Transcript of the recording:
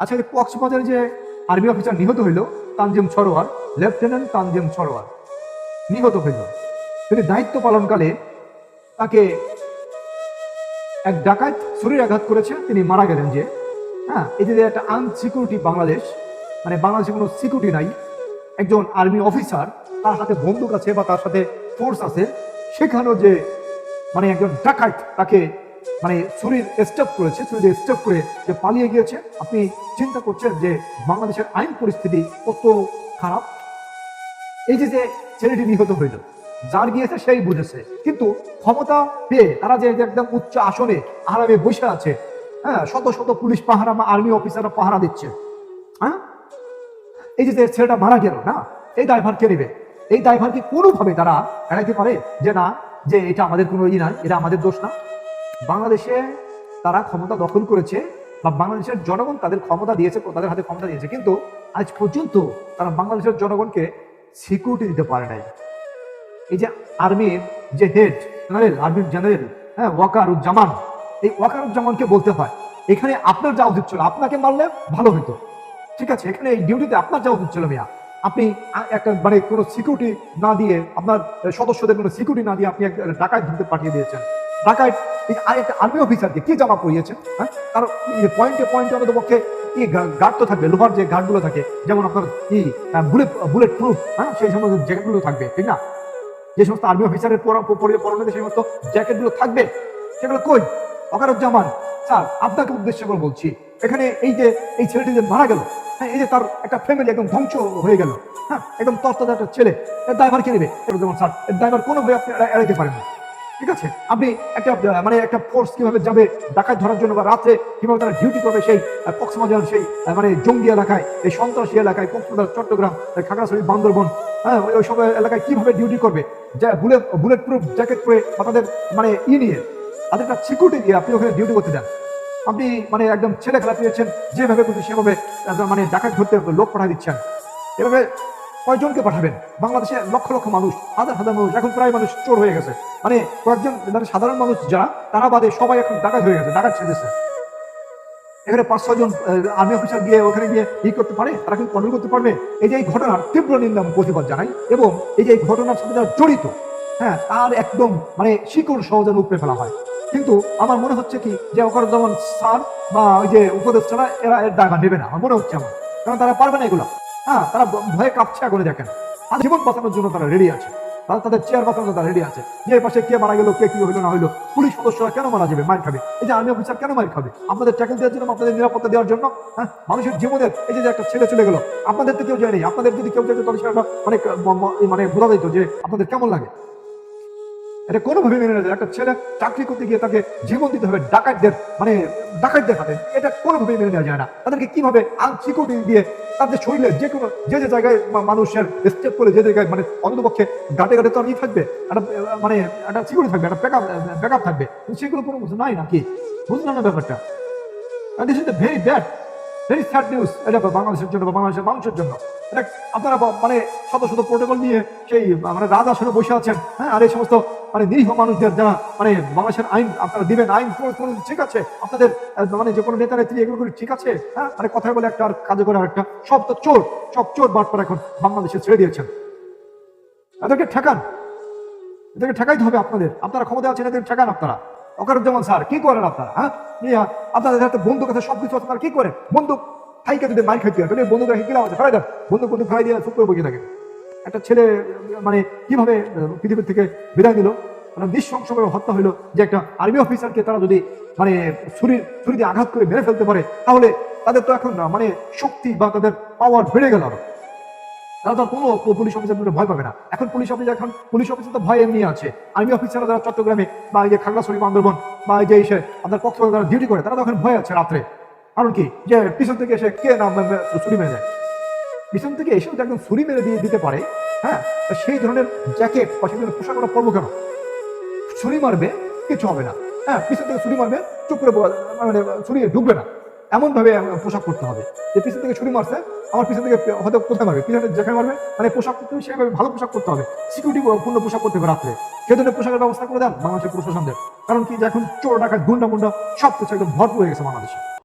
আচ্ছা এই কক্সবাজারে যে আর্মি অফিসার নিহত হইল, তানজিম সরোয়ার, লেফটেন্যান্ট তানজিম সরোয়ার, নিহত হইল। তিনি দায়িত্ব পালনকালে তাকে এক ডাকাত শরীর আঘাত করেছে, তিনি মারা গেলেন যে। হ্যাঁ এই যে একটা আনসিকিউরিটি বাংলাদেশ মানে বাংলাদেশে কোনো সিকিউরিটি নাই, একজন আর্মি অফিসার, তার হাতে বন্দুক আছে বা তার সাথে ফোর্স আছে, সেখানেও যে মানে একজন ডাকাত তাকে মানে শরীর স্টেপ করেছে শরীরে স্টেপ করে যে পালিয়ে গিয়েছে, আপনি চিন্তা করছেন যে বাংলাদেশের আইন পরিস্থিতি কত খারাপ? এই যে যে ছেলেটি নিহত হইল, যার গিয়েছে সেই বুঝেছে। কিন্তু ক্ষমতা পেয়ে তারা যে একদম উচ্চ আসনে আরামে বসে আছে হ্যাঁ শত শত পুলিশ পাহারা বা আর্মি অফিসাররা পাহারা দিচ্ছে হ্যাঁ? এই যে ছেলেটা মারা গেল, না? এই দায়ভার কে নেবে? এই দায়ভার কি কোনোভাবে তারা এড়াইতে পারে যে না, যে এটা আমাদের কোনো ই না এটা আমাদের দোষ না? বাংলাদেশে তারা ক্ষমতা দখল করেছে বা বাংলাদেশের জনগণ তাদের ক্ষমতা দিয়েছে, তাদের হাতে ক্ষমতা দিয়েছে, কিন্তু আজ পর্যন্ত তারা বাংলাদেশের জনগণকে সিকিউরিটি দিতে পারে নাই। এই যে আর্মির যে হেড জেনারেল আর্মির জেনারেল হ্যাঁ ওয়াকারুজ্জামান, এই ওয়াকারুজ্জামানকে বলতে হয়, এখানে আপনার যা উচিত ছিল, আপনাকে মারলে ভালো হতো ঠিক আছে, এখানে এই ডিউটিতে আপনার যা উচিত ছিল মিয়া, আপনি একটা মানে কোনো সিকিউরিটি না দিয়ে, আপনার সদস্যদের কোনো সিকিউরিটি না দিয়ে আপনি একটা ডাকাত ধরতে পাঠিয়ে দিয়েছেন। আর একটা আর্মি অফিসারকে কি জামা পরিয়েছেন হ্যাঁ? তার পয়েন্টে পয়েন্টে অন্তত পক্ষে গার্ড তো থাকবে, লোহার যে গার্ডগুলো থাকে, যেমন আপনার কি বুলেট বুলেট প্রুফ হ্যাঁ সেই সমস্ত জ্যাকেটগুলো থাকবে, ঠিক না? যে সমস্ত আর্মি অফিসারের সেই সমস্ত জ্যাকেটগুলো থাকবে, সেগুলো কই? স্যার, আপনাকে উদ্দেশ্য করে বলছি, এখানে এই যে, এই ছেলেটি যে মারা গেল হ্যাঁ এই যে তার একটা ফ্যামিলি একদম ধ্বংস হয়ে গেল হ্যাঁ একদম তত্ত্বাদা একটা ছেলে, এর ড্রাইভার কে নেবে? স্যার, এর ড্রাইভার কোনোভাবে আপনি এড়া- এড়াইতে পারেন না। ঠিক আছে? আপনি একটা মানে একটা ফোর্স কীভাবে যাবে, ডাকাত ধরার জন্য বা রাত্রে কীভাবে তারা ডিউটি করবে সেই কক্সবাজার সেই মানে জঙ্গি এলাকায় এই সন্ত্রাসী এলাকায়, কক্সবাজার, চট্টগ্রাম খাগড়াছড়ি, বান্দরবন হ্যাঁ ওই- সব এলাকায় কীভাবে ডিউটি করবে? যা বুলেট বুলেট প্রুফ জ্যাকেট পরে বা তাদের মানে ই নিয়ে, তাদের একটা সিকিউরিটি দিয়ে আপনি ওখানে ডিউটি করতে যান। আপনি মানে একদম ছেলে খেলা পেয়েছেন, যেভাবে খুশি সেভাবে মানে ডাকাত ধরতে লোক পাঠিয়ে দিচ্ছেন। এভাবে কয়জনকে পাঠাবেন? বাংলাদেশে লক্ষ লক্ষ মানুষ, হাজার হাজার মানুষ, এখন প্রায় মানুষ চোর হয়ে গেছে। মানে কয়েকজন মানে সাধারণ মানুষ যারা, তারা বাদে সবাই এখন ডাকাত হয়ে গেছে, ডাকাত ছেড়েছে। এখানে পাঁচ ছজন আর্মি অফিসার গিয়ে ওখানে গিয়ে ই করতে পারে, তারা কিন্তু কন্ট্রোল করতে পারবে। এই যে এই ঘটনার তীব্র নিন্দা প্রতিবাদ জানাই, এবং এই যে এই ঘটনার সাথে যারা জড়িত হ্যাঁ তার একদম মানে শিকড় সহজে উপরে ফেলা হয়। কিন্তু আমার মনে হচ্ছে কি, যে ওখানে যেমন স্যার বা ওই যে উপদেষ্টারা, এরা এর দায়বা নেবে না, আমার মনে হচ্ছে আমার। কারণ তারা পারবে না এগুলো। হ্যাঁ তারা ভয়ে কাঁপছে আগুনে, দেখেন। আর জীবন বাঁচানোর জন্য তারা রেডি আছে। তারা তাদের চেয়ার বাঁচানোর তারা রেডি আছে। যে পাশে কে মারা গেল, কে কি হইল না হইল পুলিশ সদস্যরা কেন মারা যাবে, মার খাবে? এই যে আর্মি অফিসার কেন মার খাবে? আপনাদের ট্যাকেল দেওয়ার জন্য, আপনাদের নিরাপত্তা দেওয়ার জন্য হ্যাঁ? মানুষের জীবনের এই যে একটা ছেলে চলে গেল, আপনাদের তো কেউ যায়নি আপনাদের যদি কেউ যেত তাহলে সেটা অনেক মানে বোঝা যেত যে আপনাদের কেমন লাগে। এটা কোনোভাবে মেনে নেওয়া একটা ছেলে চাকরি করতে গিয়ে তাকে জীবন দিতে হবে ডাকাতদের মানে ডাকাতদের হাতে। এটা কোনোভাবে মেনে নেওয়া যায় না। তাদেরকে কীভাবে সিকিউরিটি দিয়ে তাদের শরীরে যে কোনো যে যে জায়গায় মানুষের স্টেপ করে যে জায়গায় মানে অন্তপক্ষে গাটে গাটে তো আর থাকবে। একটা মানে একটা সিকিউরিটি থাকবে, একটা ব্যাকআপ ব্যাকআপ থাকবে। সেগুলো কোনো কিছু নাই নাকি? বুঝলাম না ব্যাপারটা? This is very bad very sad news এটা বাংলাদেশের জন্য বাংলাদেশের মানুষের জন্য। আপনারা মানে শত শত প্রোটোকল নিয়ে সেই মানে রাজ আসনে বসে আছেন হ্যাঁ? আর এই সমস্ত মানে নিরীহ মানুষদের যারা মানে বাংলাদেশের আইন আপনারা দিবেন আইন ঠিক আছে? আপনাদের মানে যে কোনো নেতা নেত্রী এগুলো করে ঠিক আছে? হ্যাঁ? মানে কথা বলে একটা আর কাজে করে আরেকটা সব তো চোর সব চোর বাটপার এখন বাংলাদেশে ছেড়ে দিয়েছেন। এদেরকে ঠেকান। এদেরকে ঠেকাইতে হবে আপনাদের। আপনারা ক্ষমতা আছেন এদের ঠেকান আপনারা। অকারুজ্জামান স্যার কি করেন আপনারা হ্যাঁ? আপনাদের হাতে বন্দুক আছে সবকিছু আছে, আপনারা কি করেন? বন্দুক থাইকে যদি মাইক খাইতে হয় বন্দুক গেলাম আছে ফেরাই দেন বন্দুক বন্দুক ফেরাই দিয়ে চুপ করে বসে থাকে। একটা ছেলে মানে কীভাবে পৃথিবীর থেকে বিদায় নিল? মানে নিঃশংসভাবে হত্যা হলো যে একটা আর্মি অফিসারকে তারা যদি মানে ছুরি ছুরি দিয়ে আঘাত করে মেরে ফেলতে পারে, তাহলে তাদের তো এখন মানে শক্তি বা তাদের পাওয়ার বেড়ে গেল আরও। তারা তো কোনো পুলিশ অফিসার ভয় পাবে না। এখন পুলিশ অফিসার এখন পুলিশ অফিসার তো ভয় এমনি আছে। আর্মি অফিসাররা যারা চট্টগ্রামে, বা এই যে খাগড়াছড়ি, বান্দরবন, বা এই যে আপনার কক্সবাজার যারা ডিউটি করে, তারা তো এখন ভয় আছে রাত্রে। কারণ কি যে পিছন থেকে এসে কে নাম ছুরি মেরে যায় পিছন থেকে এসেও যে একদম ছুরি মেরে দিয়ে দিতে পারে হ্যাঁ? সেই ধরনের জ্যাকেট বা সেই ধরনের পোশাক আমরা পরবো কেন? ছুরি মারবে, কিছু হবে না হ্যাঁ? পিছন থেকে ছুরি মারবে, চুপ করে মানে ছুরি ঢুকবে না। এমন ভাবে পোশাক করতে হবে। যে পিছন থেকে ছুরি মারছে আমার পিছন থেকে হয়তো কোথায় মারবে? পিছনে যেখানে মারবে মানে পোশাক করতে হবে, সেভাবে ভালো পোশাক করতে হবে। সিকিউরিটি পূর্ণ পোশাক করতে হবে রাত্রে। ধরনের পোশাকের ব্যবস্থা করে দেন বাংলাদেশের প্রশাসনদের কারণ কি এখন চোর, ডাকাত, গুন্ডা, মুন্ডা সব কিছু একদম ভরপুর হয়ে গেছে বাংলাদেশে।